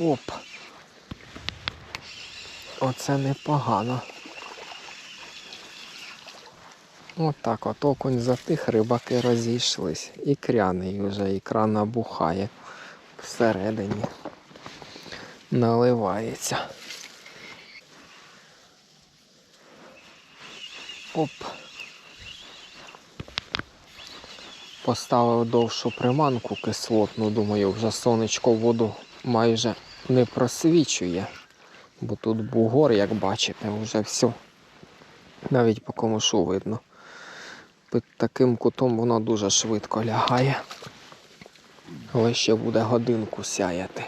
Оп. Оце непогано. Отак от окунь затих, рибаки розійшлись. І кряний вже, ікра набухає всередині. Наливається. Оп. Поставив довшу приманку кислотну, думаю, вже сонечко воду майже не просвічує. Бо тут бугор, як бачите, вже все. Навіть по комушу видно. Під таким кутом воно дуже швидко лягає. Але ще буде годинку сяяти.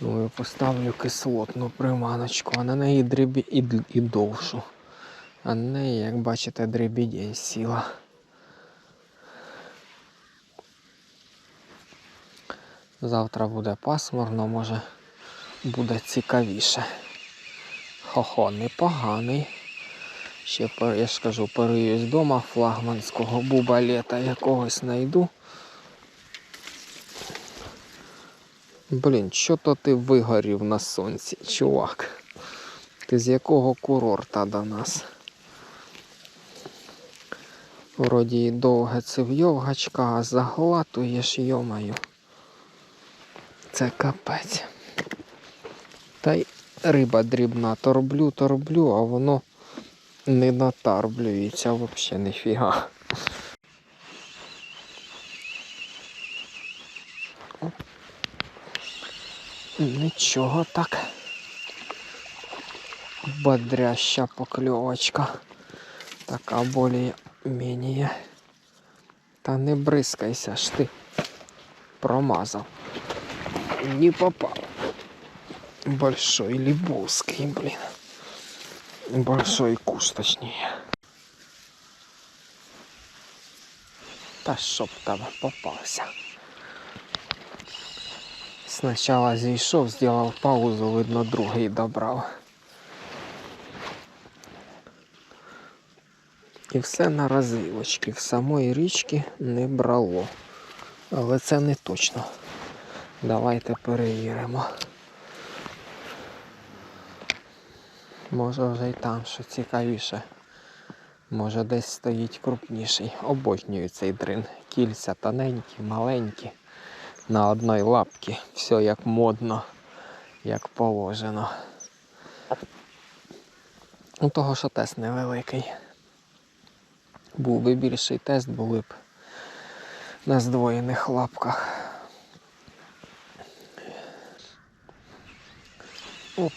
Ну поставлю кислотну приманочку, а на неї дрібі і, і довшу. А на неї, як бачите, дребідень сіла. Завтра буде пасмурно, може буде цікавіше. Хо-хо, непоганий. Ще я ж кажу, переюсь вдома флагманського бубалета якогось знайду. Блін, що то ти вигорів на сонці, чувак? Ти з якого курорта до нас? Вроді довге цив'йовгачка, а заглатуєш, йомаю. Це капець. Та й риба дрібна, торблю, торблю, а воно не натарблюється взагалі ніфіга. Нічого так. Бодряща покльовочка. Така более-менее. Та не бризкайся ж ти. Промазав. Не попав. Большой лебовский, блин. Большой куш, точнее. Та щоб тебе попався. Спочатку зійшов, зробив паузу, видно, другий добрав. І все на розвивочки. В самої річки не брало. Але це не точно. Давайте перевіримо. Може вже й там що цікавіше. Може десь стоїть крупніший. Обожнюю цей дрин. Кільця тоненькі, маленькі. На одній лапці. Все як модно, як положено. У того, що тест невеликий. Був би більший тест, були б на здвоєних лапках. Оп.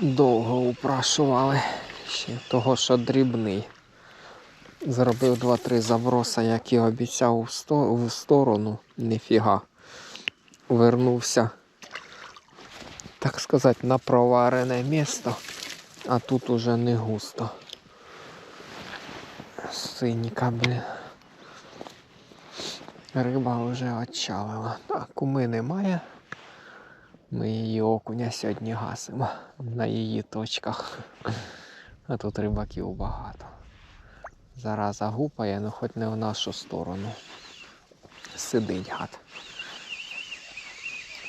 Довго упрашували. Ще того, що дрібний. Зробив 2-3 заброса, як і обіцяв в сто- в сторону. Ніфіга. Вернувся, так сказати, на проварене місто, а тут уже не густо. Синіка, блін. Риба вже отчалила. Так, куми немає. Ми її окуня сьогодні гасимо на її точках. А тут рибаків багато. Зараза гупає, ну хоч не в нашу сторону. Сидить гад.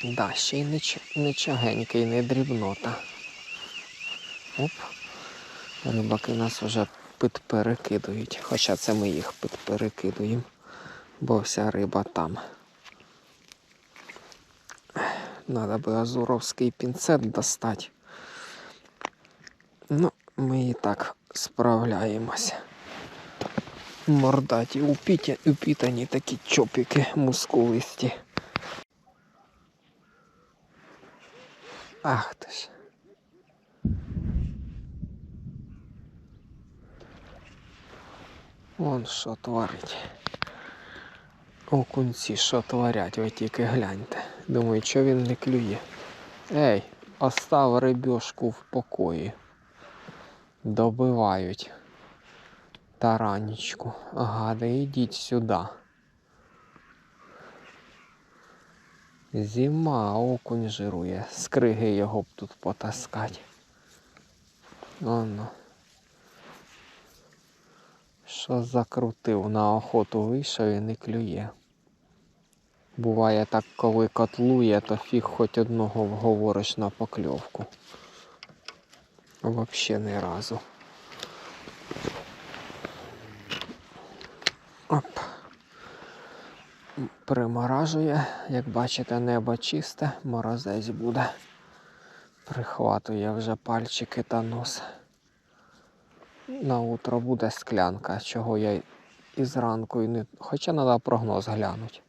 Да, ще й не, не чагенький, не дрібнота. Оп. Рибаки нас вже підперекидують. Хоча це ми їх підперекидуємо, бо вся риба там. Надо би азуровський пінцет достати. Ну, ми і так справляємося. Мордаті упіті, упітані такі чопіки мускулисті. Ах ти ж. Вон що творить. Окунці що творять, ви тільки гляньте. Думаю, що він не клює. Ей, остав рибьошку в покої. Добивають таранічку. Гади, ідіть сюди. Зима, окунь жирує. Скриги його б тут потаскать. Оно. Що закрутив на охоту вийшов і не клює. Буває так, коли котлує, то фіг хоч одного вговориш на покльовку. Взагалі ні разу. Оп. Приморажує, як бачите, небо чисте, морозець буде. Прихватує вже пальчики та нос. На утро буде склянка, чого я і зранку і не. Хоча треба прогноз глянути.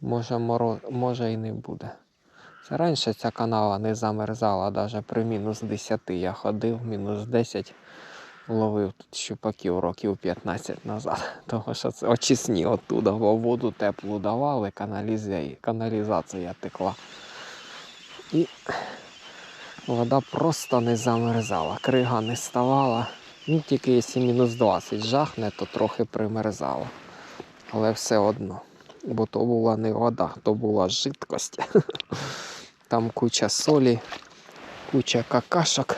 Може, мороз, може і не буде. Це раніше ця канава не замерзала, навіть при мінус 10 я ходив, мінус 10 ловив тут щупаків років 15 назад. Тому що це очисні оттуда, бо воду теплу давали, каналізація, каналізація текла. І вода просто не замерзала, крига не ставала. Ну, тільки якщо мінус 20 жахне, то трохи примерзало. Але все одно. Бо то була не вода, то була жидкость. Там куча солі, куча какашок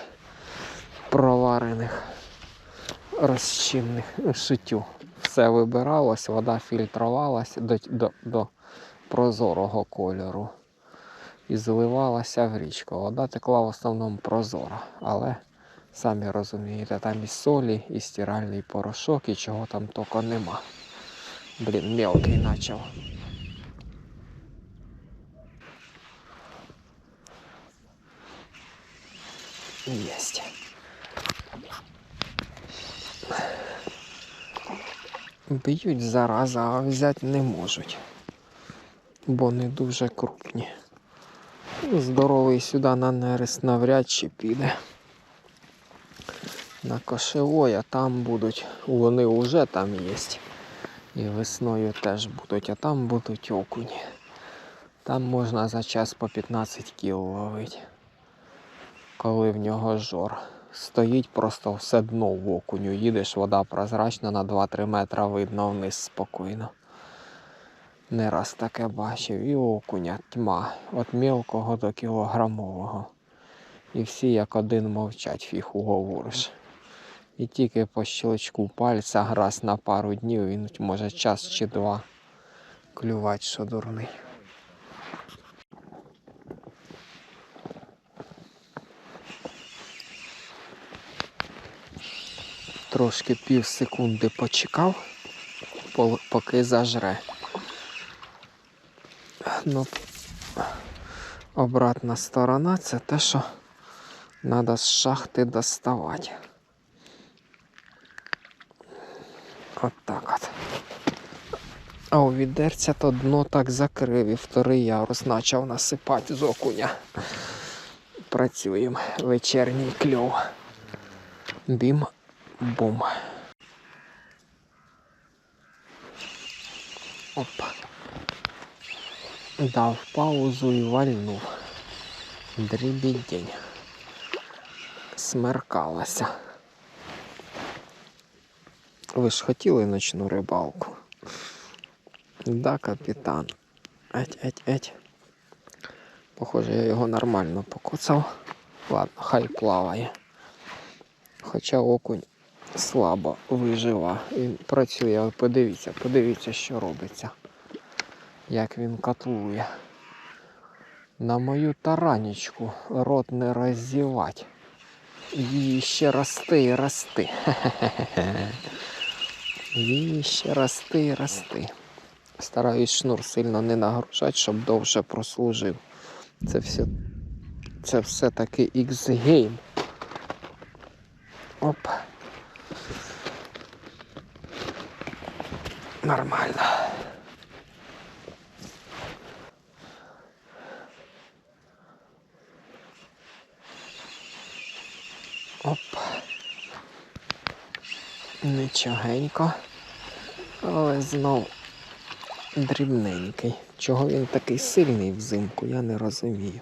проварених, розчинних шиттю. Все вибиралось, вода фільтрувалась до, до, до прозорого кольору і зливалася в річку. Вода текла в основному прозора, але самі розумієте, там і солі, і стиральний порошок, і чого там тільки нема. Блін, мелкий почав. Єсть. Б'ють зараза, а взяти не можуть, бо не дуже крупні. Здоровий сюди на нерест навряд чи піде. На кошевой, а там будуть, вони вже там є. І весною теж будуть, а там будуть окуні. Там можна за час по 15 кіл ловити. Коли в нього жор. Стоїть просто все дно в окуню. Їдеш, вода прозрачна на 2-3 метра видно вниз спокійно. Не раз таке бачив. І окуня тьма. Від мілкого до кілограмового. І всі як один мовчать, фіг уговориш. І тільки по щелчку пальця раз на пару днів він може час чи два клювати, що дурний. Трошки пів секунди почекав, поки зажре. Ну, обратна сторона це те, що треба з шахти доставати. От так от. А у відерця то дно так закрив і вторий ярус почав насипати з окуня. Працюємо. Вечірній кльов. Бім, бум. Опа. Дав паузу і вальнув. Дрібідень. Смеркалося. Ви ж хотіли ночну рибалку? Да, капітан. Еть, еть, еть. Похоже, я його нормально покоцав. Ладно, хай плаває. Хоча окунь слабо вижива. Він працює, подивіться, подивіться, що робиться. Як він котлує. На мою таранечку рот не роззівать. Її ще рости і рости. Її ще рости рости. Стараюсь шнур сильно не нагружати, щоб довше прослужив. Це все, це все таки X-Game. Оп. Нормально. Нічогенько. Але знов дрібненький. Чого він такий сильний взимку, я не розумію.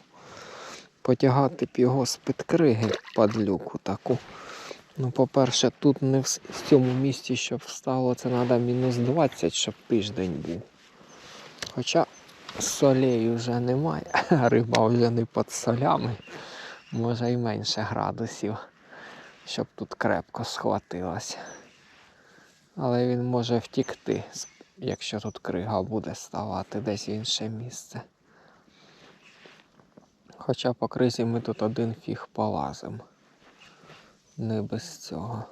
Потягати б його з-під криги падлюку таку. Ну, по-перше, тут не в цьому місці, щоб встало, це треба мінус 20, щоб тиждень був. Хоча солей вже немає, риба вже не під солями, може і менше градусів, щоб тут крепко схватилась. Але він може втікти якщо тут крига буде ставати десь в інше місце. Хоча по кризі ми тут один фіг полазимо. Не без цього.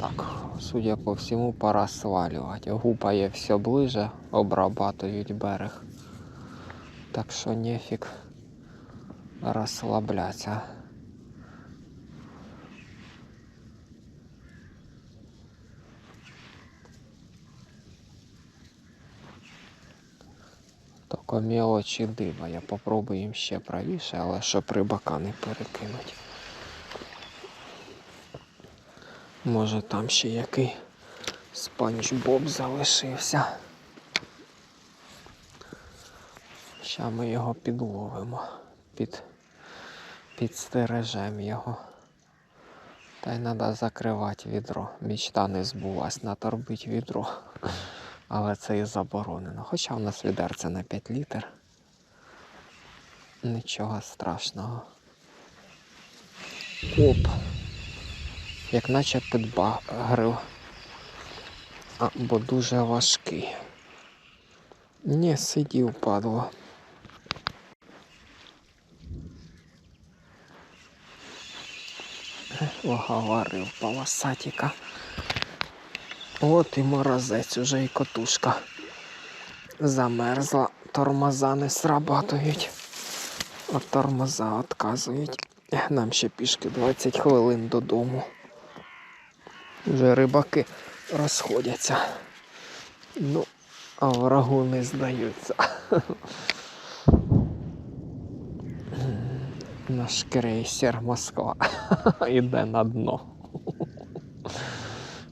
Так, судя по всьому, пора свалювати. Гупає все ближе, обрабатують берег. Так що нефіг розслабляться. Мелочі диба. Я попробую їм ще правіше, але щоб рибака не перекинуть. Може там ще який спанч Боб залишився. Ща ми його підловимо, під, підстережемо його. Та й треба закривати відро. Мічта не збулась, наторбить відро. Але це і заборонено. Хоча у нас відерце на 5 літр. Нічого страшного. Оп. Як наче підбагрив. Бо дуже важкий. Ні, сидів, падло. Оговорив полосатика. От і морозець уже і котушка. Замерзла, тормоза не срабатують. От тормоза відказують. Нам ще пішки 20 хвилин додому. Вже рибаки розходяться. Ну, а врагу не здаються. Наш крейсер Москва іде на дно.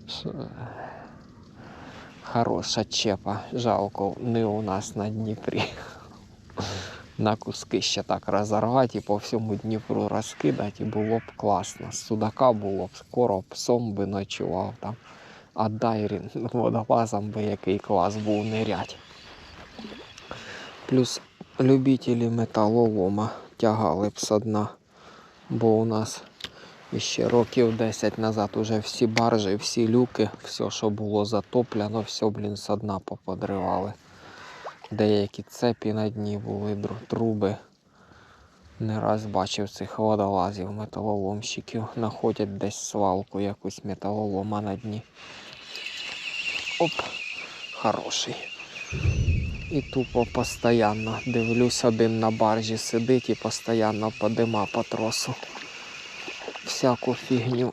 Що? Хороша чепа. Жалко, не у нас на Дніпрі. На куски ще так розорвати і по всьому Дніпру розкидати, і було б класно. Судака було б скоро псом би ночував там. А дайрін водолазом би який клас був нирять. Плюс любителі металолома тягали б со дна, бо у нас ще років 10 назад уже всі баржі, всі люки, все, що було затоплено, все, блін, со дна поподривали. Деякі цепі на дні були, труби. Не раз бачив цих водолазів, металоломщиків, знаходять десь свалку якусь металолома на дні. Оп, хороший. І тупо постійно дивлюсь, один на баржі сидить і постійно подима по тросу. Всяку фігню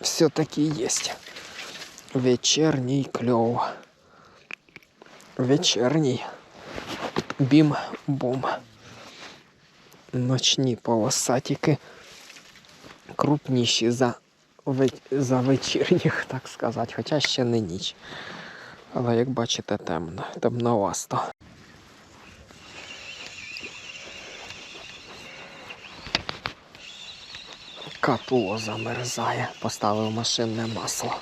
все-таки є. Вечерній кльов. Вечерній. Бім-бум. Ночні полосатики крупніші за, за вечірніх, так сказати, хоча ще не ніч. Але як бачите, темно, темновасто. Капуло замерзає, поставив машинне масло.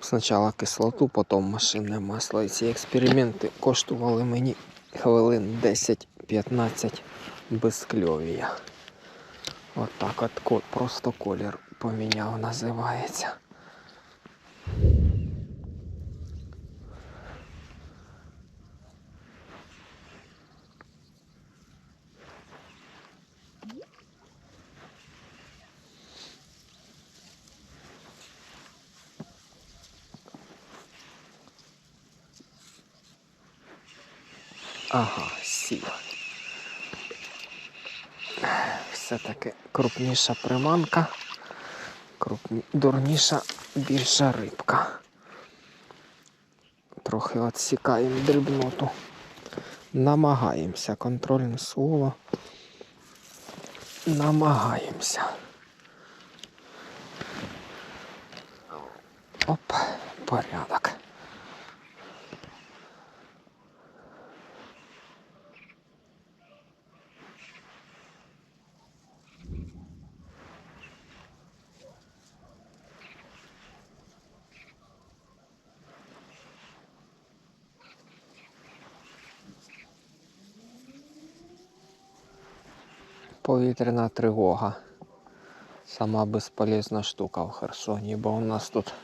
Спочатку кислоту, потім машинне масло. І ці експерименти коштували мені хвилин 10-15 без кльовія. От так от просто колір поміняв, називається. Ага, сів. Все-таки крупніша приманка, крупні... дурніша, більша рибка. Трохи відсікаємо дрібноту. Намагаємося, контрольне слово. Намагаємося. Оп, порядок. Повітряна тривога. Сама безполезна штука в Херсоні, бо у нас тут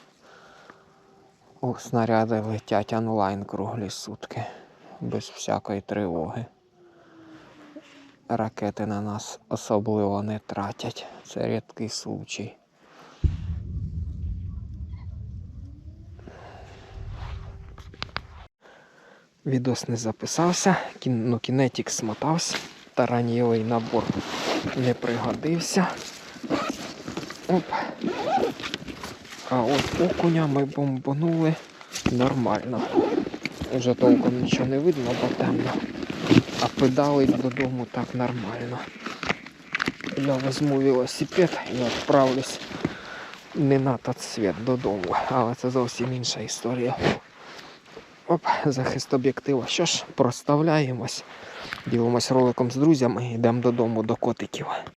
снаряди летять онлайн круглі сутки, без всякої тривоги. Ракети на нас особливо не тратять. Це рідкий случай. Відос не записався, ну, кінетик смотався, таранєвий набор не пригодився. Оп. А от окуня ми бомбанули нормально. Уже толком нічого не видно, бо темно. А педалить додому так нормально. Я візьму велосипед і відправлюсь не на тот світ додому, але це зовсім інша історія. Оп, захист об'єктива. Що ж, проставляємось. Ділимось роликом з друзями і йдемо додому до котиків.